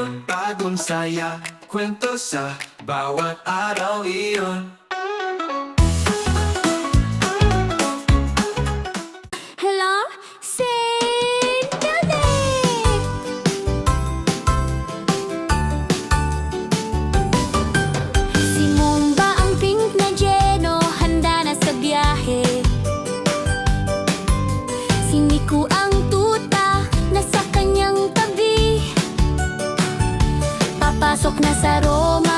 iyon Bagong saya, kwento sa bawat araw iyon. пасок не сором.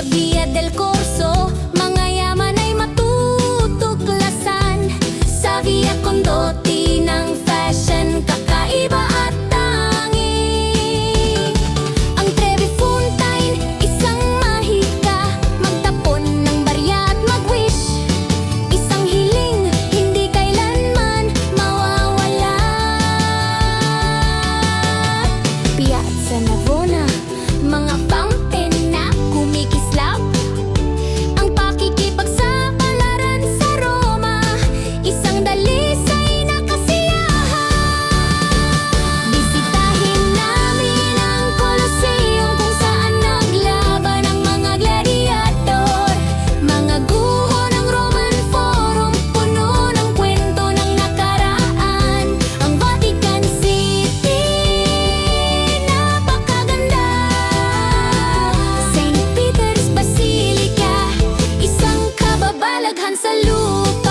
Sa Via del Corso, mga ay matutuklasan. Sa Via ng fashion o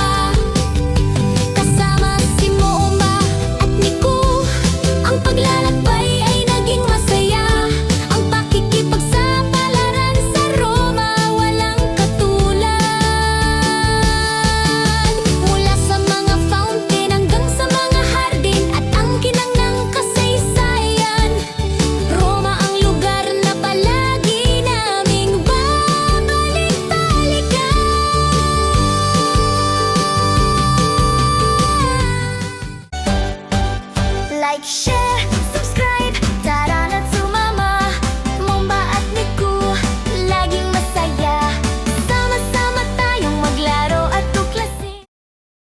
like.